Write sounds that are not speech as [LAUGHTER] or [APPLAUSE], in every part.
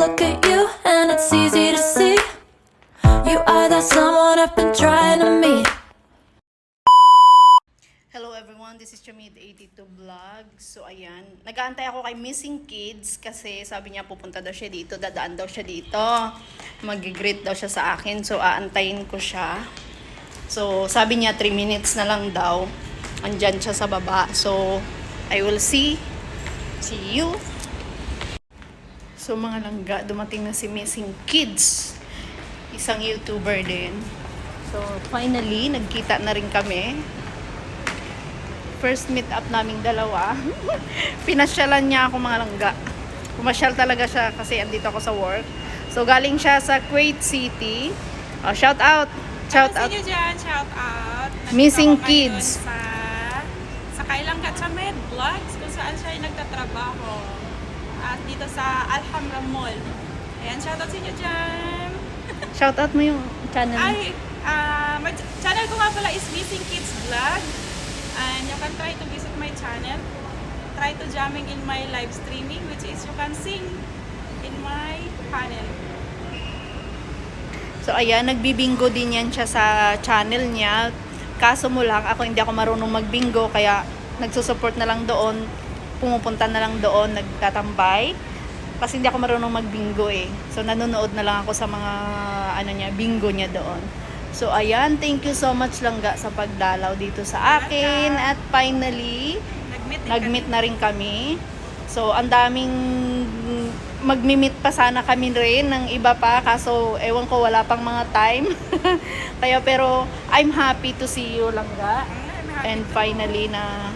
look at you, and it's easy to see. You are that someone I've been trying to meet. Hello everyone, this is Chamid82 Vlog. So ayan, nag-aantay ako kay Missing Kids kasi sabi niya pupunta daw siya dito, dadaan daw siya dito. Mag-greet daw siya sa akin, so aantayin ko siya. So sabi niya 3 minutes na lang daw. Andyan siya sa baba. So I will see. See you. So mga langga, dumating na si Missing Kids. Isang YouTuber din. So finally, nagkita na rin kami first meet up naming dalawa. [LAUGHS] Pinasyalan niya ako mga langga. Pumasyal talaga siya kasi andito ako sa work. So galing siya sa Kuwait City. Oh, shout out. Shout out. dyan, shout out. Nandito Missing kids. Sa, sa Kailang Gatsamed Vlogs kung saan siya ay nagtatrabaho. At dito sa Alhambra Mall. Ayan, shout out sa inyo dyan. [LAUGHS] Shout out mo yung channel. Ay, ah, my ch- channel ko nga pala is Missing Kids Vlog. And you can try to visit my channel. Try to jamming in my live streaming which is you can sing in my panel. So ayan, nagbibingo din yan siya sa channel niya. Kaso mo lang, ako hindi ako marunong magbingo kaya nagsusupport na lang doon, pumupunta na lang doon, nagtatambay. Kasi hindi ako marunong magbingo eh. So nanonood na lang ako sa mga ano niya, bingo niya doon. So ayan, thank you so much langga sa pagdalaw dito sa akin at finally Nag-meet nag-meet na rin kami. So, ang daming magmi-meet pa sana kami rin ng iba pa kaso ewan ko wala pang mga time. [LAUGHS] Kaya pero I'm happy to see you langga. And finally na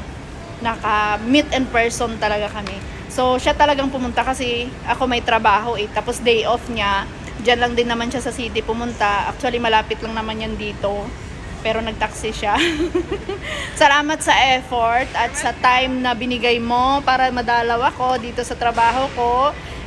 naka-meet in person talaga kami. So, siya talagang pumunta kasi ako may trabaho eh. Tapos day off niya. Diyan lang din naman siya sa city pumunta. Actually, malapit lang naman yan dito. Pero nagtaxi siya. [LAUGHS] Salamat sa effort at sa time na binigay mo para madalaw ako dito sa trabaho ko.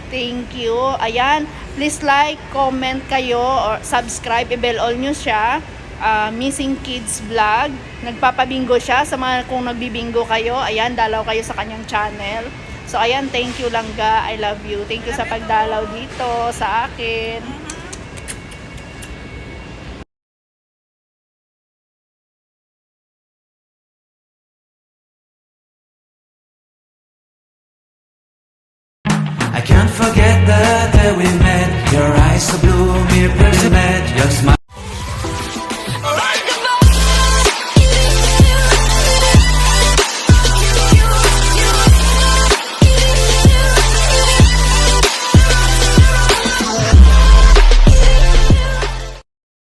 Thank you. Ayan, please like, comment kayo or subscribe, i-bell all nyo siya. Ah, Missing Kids Vlog. Nagpapabingo siya sa mga kung nagbibingo kayo. Ayan, dalaw kayo sa kanyang channel. So ayan, thank you Langga. I love you. Thank you sa pagdalaw dito sa akin. I can't forget the day we met. Your eyes so